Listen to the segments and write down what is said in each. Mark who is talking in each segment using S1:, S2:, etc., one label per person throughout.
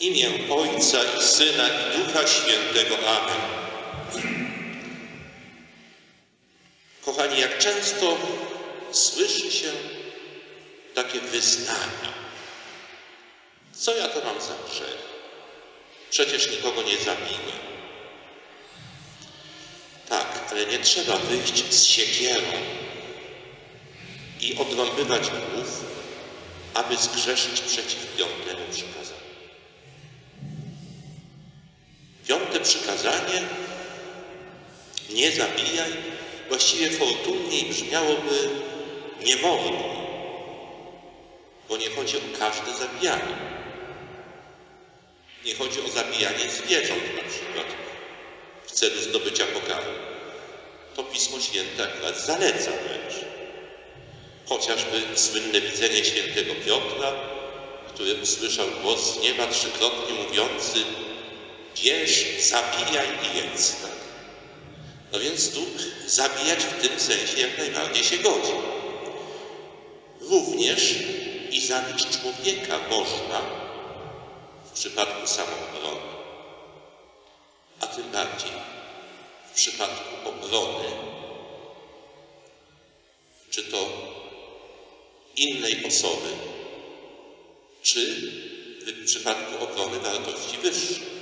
S1: imię Ojca i Syna i Ducha Świętego. Amen. Kochani, jak często słyszy się takie wyznania. Co ja to mam za grzech? Przecież nikogo nie zabiłem. Tak, ale nie trzeba wyjść z siekierą i odrąbywać głów, aby zgrzeszyć przeciw piątemu przykazaniu. Piąte przykazanie nie zabijaj właściwie fortunniej brzmiałoby nie wolno, bo nie chodzi o każde zabijanie. Nie chodzi o zabijanie zwierząt na przykład w celu zdobycia pokarmu. To Pismo Święte akurat zaleca wręcz. Chociażby słynne widzenie świętego Piotra, który usłyszał głos z nieba trzykrotnie mówiący bierz, zabijaj i jedz. No więc tu zabijać w tym sensie jak najbardziej się godzi. Również i zabić człowieka można w przypadku samoobrony, a tym bardziej w przypadku obrony, czy to innej osoby, czy w przypadku obrony wartości wyższych.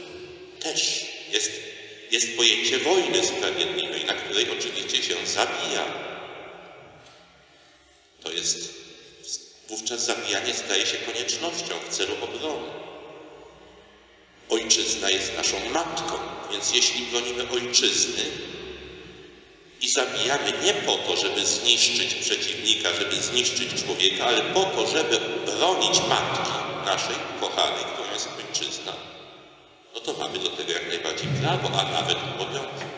S1: Też jest, jest pojęcie wojny sprawiedliwej, na której oczywiście się zabija. To jest wówczas zabijanie staje się koniecznością w celu obrony. Ojczyzna jest naszą matką, więc jeśli bronimy ojczyzny i zabijamy nie po to, żeby zniszczyć przeciwnika, żeby zniszczyć człowieka, ale po to, żeby bronić matki naszej kochanej, którą jest ojczyzna, to mamy do tego jak najbardziej prawo, a nawet obowiązek.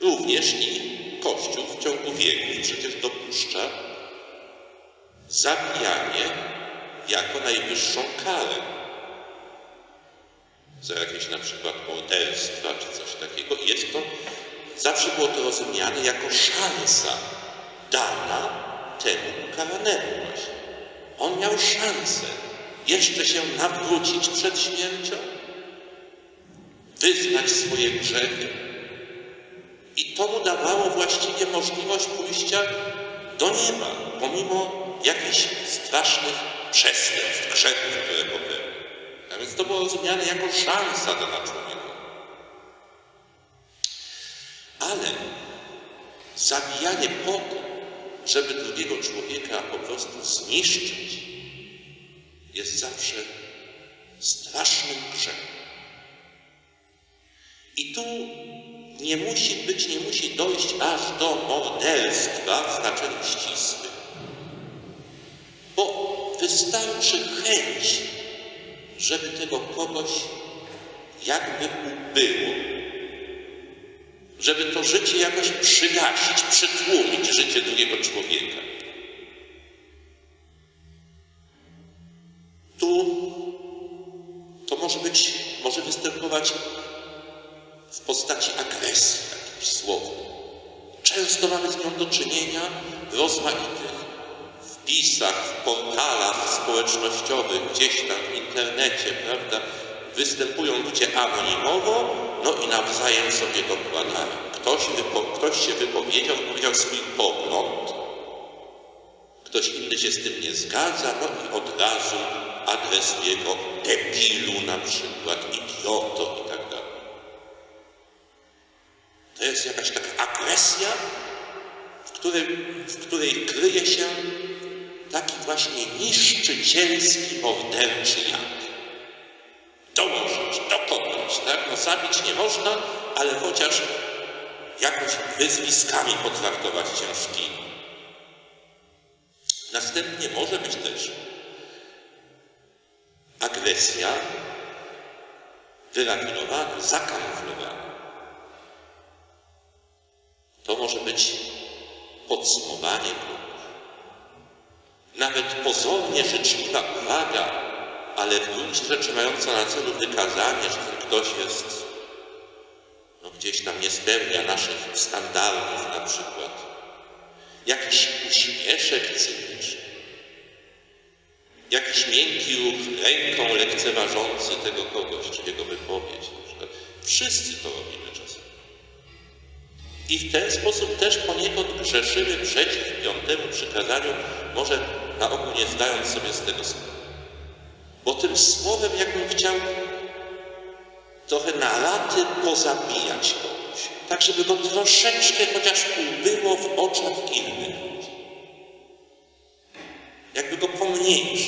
S1: Również i Kościół w ciągu wieków przecież dopuszcza zabijanie jako najwyższą karę za jakieś na przykład morderstwa czy coś takiego. Jest to, zawsze było to rozumiane jako szansa dana temu ukaranemu właśnie. On miał szansę jeszcze się nawrócić przed śmiercią, wyznać swoje grzechy. I to mu dawało właściwie możliwość pójścia do nieba, pomimo jakichś strasznych przestępstw, grzechów, które popełnił. A więc to było rozumiane jako szansa dana człowiekowi. Ale zabijanie po to, żeby drugiego człowieka po prostu zniszczyć, jest zawsze strasznym grzechem. I tu nie musi być, nie musi dojść aż do morderstwa w znaczeniu ścisłym, bo wystarczy chęć, żeby tego kogoś jakby ubyło, żeby to życie jakoś przygasić, przytłumić życie drugiego człowieka. Może być, może występować w postaci agresji jakiejś słownej. Często mamy z nią do czynienia w rozmaitych wpisach, w portalach społecznościowych, gdzieś tam w internecie, prawda? Występują ludzie anonimowo, no i nawzajem sobie dokładają. Ktoś, ktoś się wypowiedział, powiedział swój pogląd, ktoś inny się z tym nie zgadza, no i od razu adresuje go debilu na przykład, idioto i tak dalej. To jest jakaś taka agresja, w której, w której kryje się taki właśnie niszczycielski, morderczy jad. Dołożyć, dokonać, tak? No zabić nie można, ale chociaż jakoś wyzwiskami potraktować ciężkimi. Następnie może być też agresja wyrafinowana, zakamuflowana. To może być podsumowanie. Nawet pozornie życzliwa uwaga, ale w gruncie rzeczy mająca na celu wykazanie, że ten ktoś jest no, gdzieś tam nie spełnia naszych standardów na przykład. Jakiś uśmieszek cyniczny. Jakiś miękki ruch ręką lekceważący tego kogoś, czy jego wypowiedź. Na przykład. Wszyscy to robimy czasem. I w ten sposób też poniekąd grzeszymy przeciw piątemu przykazaniu, może na ogół nie zdając sobie z tego sprawy. Bo tym słowem jakbym chciał trochę na laty pozabijać kogoś, tak żeby go troszeczkę chociaż ubyło w oczach innych. Jakby go pomniejszyć.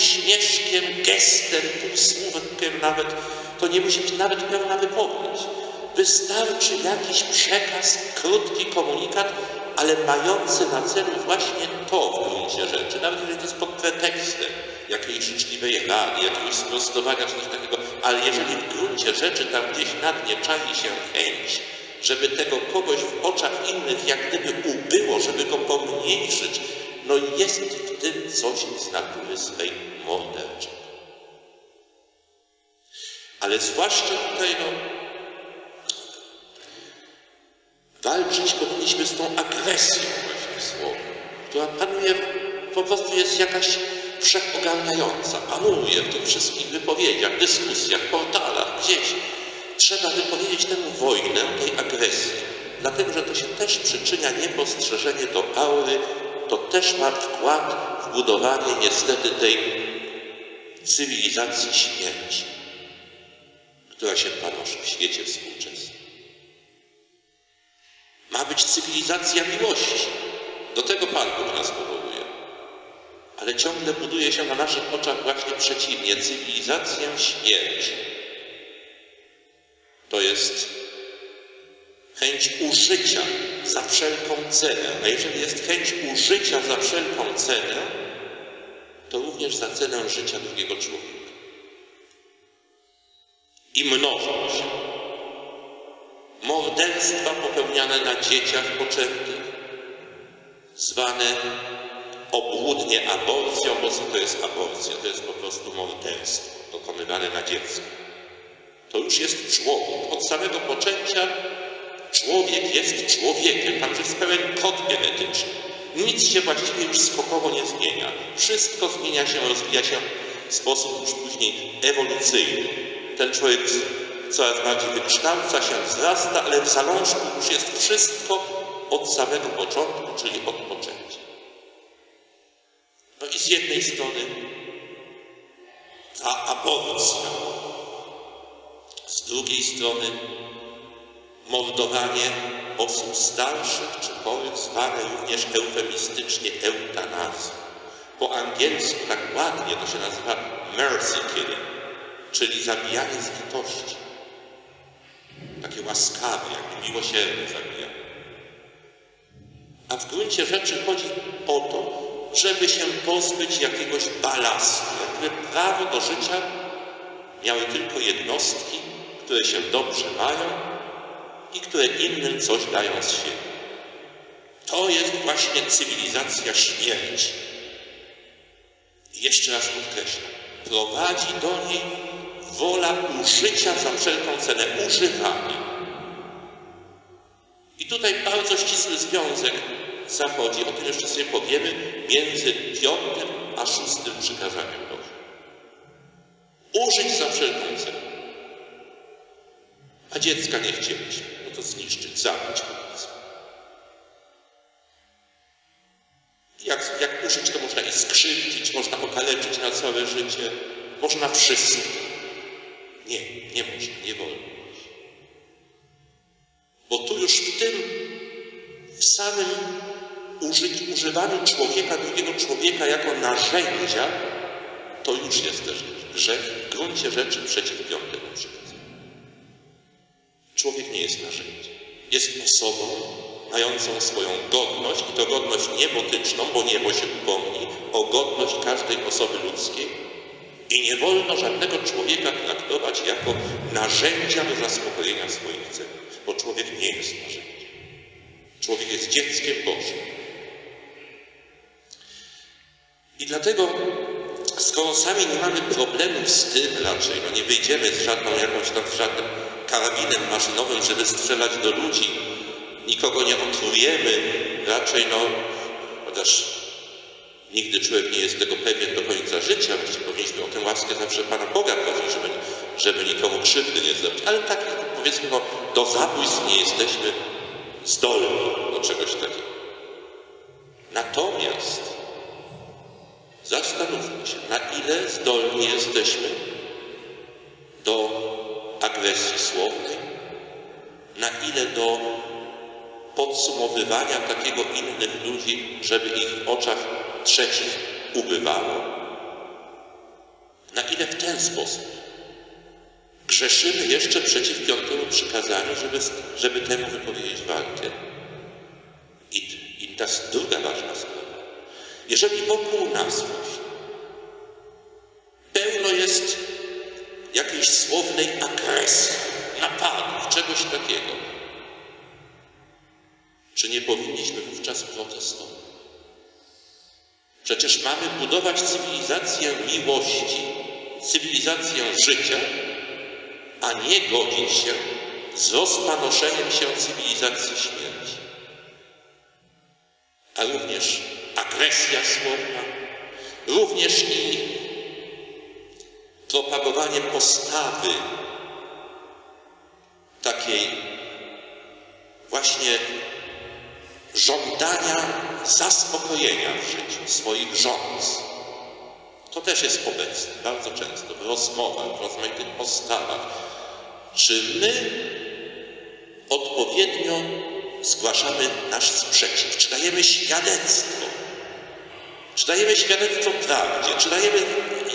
S1: Uśmieszkiem, gestem, półsłówkiem nawet, to nie musi być nawet pełna wypowiedź. Wystarczy jakiś przekaz, krótki komunikat, ale mający na celu właśnie to w gruncie rzeczy, nawet jeżeli to jest pod pretekstem jakiejś życzliwej rady, jakiegoś sprostowania czy coś takiego, ale jeżeli w gruncie rzeczy tam gdzieś na dnie czai się chęć, żeby tego kogoś w oczach innych jak gdyby ubyło, żeby go pomniejszyć, no jest tym coś z natury swej morderczej. Ale zwłaszcza tutaj, no, walczyć powinniśmy z tą agresją właśnie słowa, która panuje, po prostu jest jakaś wszechogarniająca, panuje w tych wszystkich wypowiedziach, dyskusjach, portalach, gdzieś. Trzeba wypowiedzieć temu wojnę, tej agresji, dlatego że to się też przyczynia niepostrzeżenie do aury, to też ma wkład w budowanie niestety tej cywilizacji śmierci, która się panoszy w świecie współczesnym. Ma być cywilizacja miłości. Do tego Pan Bóg nas powołuje. Ale ciągle buduje się na naszych oczach właśnie przeciwnie, cywilizację śmierci. To jest chęć użycia za wszelką cenę. A jeżeli jest chęć użycia za wszelką cenę, to również za cenę życia drugiego człowieka. I mnożą się morderstwa popełniane na dzieciach poczętych, zwane obłudnie aborcją, bo co to jest aborcja? To jest po prostu morderstwo dokonywane na dziecku. To już jest człowiek. Od samego poczęcia człowiek jest człowiekiem. Tam jest pełen kod genetyczny. Nic się właściwie już skokowo nie zmienia. Wszystko zmienia się, rozwija się w sposób już później ewolucyjny. Ten człowiek coraz bardziej wykształca się, wzrasta, ale w zalążku już jest wszystko od samego początku, czyli od poczęcia. No i z jednej strony ta aborcja, z drugiej strony mordowanie osób starszych czy chorych, zwane również eufemistycznie eutanazją. Po angielsku tak ładnie to się nazywa mercy killing, czyli zabijanie z litości. Takie łaskawe, jakby miłosierne zabijanie. A w gruncie rzeczy chodzi o to, żeby się pozbyć jakiegoś balastu, jakby prawo do życia miały tylko jednostki, które się dobrze mają i które innym coś dają z siebie. To jest właśnie cywilizacja śmierci. Jeszcze raz podkreślam, prowadzi do niej wola użycia za wszelką cenę, używania. I tutaj bardzo ścisły związek zachodzi, o tym jeszcze sobie powiemy, między piątym a szóstym przykazaniem Bożym. Użyć za wszelką cenę. A dziecka nie chcieliśmy, to zniszczyć, zabić powiedzmy. Jak, jak użyć, to można i skrzywdzić, można okaleczyć na całe życie, można wszystko. Nie, nie można, nie wolno. Bo tu już w tym, w samym użyć, używaniu człowieka, drugiego człowieka jako narzędzia, to już jest też grzech w gruncie rzeczy przeciw piątemu przykazaniu. Człowiek nie jest narzędziem. Jest osobą mającą swoją godność i to godność niebotyczną, bo niebo się upomni o godność każdej osoby ludzkiej i nie wolno żadnego człowieka traktować jako narzędzia do zaspokojenia swoich celów, bo człowiek nie jest narzędziem. Człowiek jest dzieckiem Bożym. I dlatego skoro sami nie mamy problemów z tym raczej, no nie wyjdziemy z żadną jakąś tam, z żadnym karabinem maszynowym, żeby strzelać do ludzi, nikogo nie otrujemy, raczej no, chociaż nigdy człowiek nie jest tego pewien do końca życia, właściwie powinniśmy o tę łaskę zawsze Pana Boga prosić, żeby, żeby nikomu krzywdy nie zrobić, ale tak powiedzmy, no, do zabójstw nie jesteśmy zdolni do czegoś takiego. Natomiast zastanówmy się, na ile zdolni jesteśmy do agresji słownej, na ile do podsumowywania takiego innych ludzi, żeby ich w oczach trzecich ubywało. Na ile w ten sposób grzeszymy jeszcze przeciw piątemu przykazaniu, żeby, żeby temu wypowiedzieć walkę. I, I ta druga ważna sprawa. Jeżeli wokół nas właśnie pełno jest jakiejś słownej agresji, napadów, czegoś takiego, czy nie powinniśmy wówczas protestować? Przecież mamy budować cywilizację miłości, cywilizację życia, a nie godzić się z rozpanoszeniem się cywilizacji śmierci. A również agresja słowna, również i propagowanie postawy takiej właśnie żądania zaspokojenia w życiu swoich rządz. To też jest obecne bardzo często w rozmowach, w rozmaitych postawach. Czy my odpowiednio zgłaszamy nasz sprzeciw? Czy dajemy świadectwo? Czy dajemy świadectwo prawdzie? Czy dajemy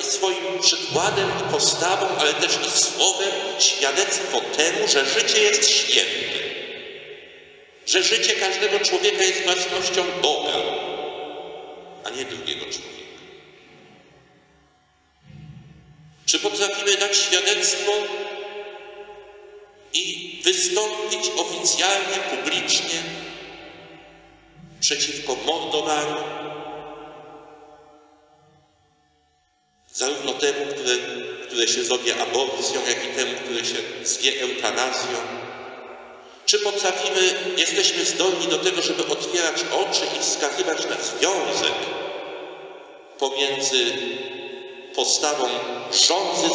S1: swoim przykładem i postawą, ale też i słowem świadectwo temu, że życie jest święte? Że życie każdego człowieka jest własnością Boga, a nie drugiego człowieka. Czy potrafimy dać świadectwo i wystąpić oficjalnie, publicznie przeciwko mordowaniu, temu, które, które się zowie aborcją, jak i temu, które się zwie eutanazją? Czy potrafimy, jesteśmy zdolni do tego, żeby otwierać oczy i wskazywać na związek pomiędzy postawą rządzy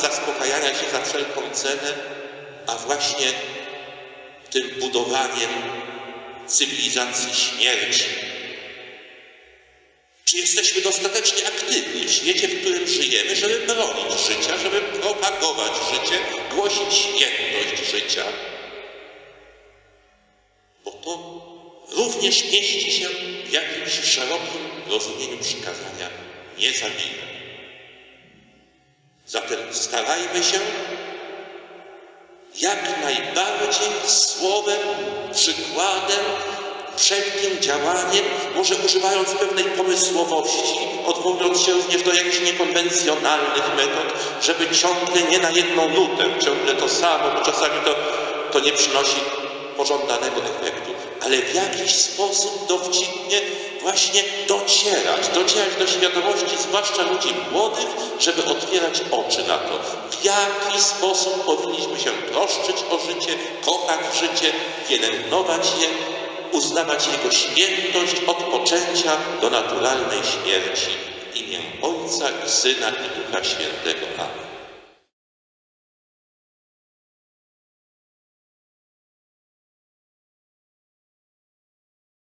S1: zaspokajania się za wszelką cenę, a właśnie tym budowaniem cywilizacji śmierci. Czy jesteśmy dostatecznie aktywni w świecie, w którym żyjemy, żeby bronić życia, żeby propagować życie, głosić świętość życia? Bo to również mieści się w jakimś szerokim rozumieniu przykazania nie zabijaj. Zatem starajmy się jak najbardziej słowem, przykładem, wszelkim działaniem, może używając pewnej pomysłowości, odwołując się również do jakichś niekonwencjonalnych metod, żeby ciągle nie na jedną nutę, ciągle to samo, bo czasami to, to nie przynosi pożądanego efektu, ale w jakiś sposób dowcipnie właśnie docierać, docierać do świadomości, zwłaszcza ludzi młodych, żeby otwierać oczy na to, w jaki sposób powinniśmy się troszczyć o życie, kochać życie, pielęgnować je, uznawać jego świętość od poczęcia do naturalnej śmierci. Imię Ojca i Syna i Ducha Świętego. Amen.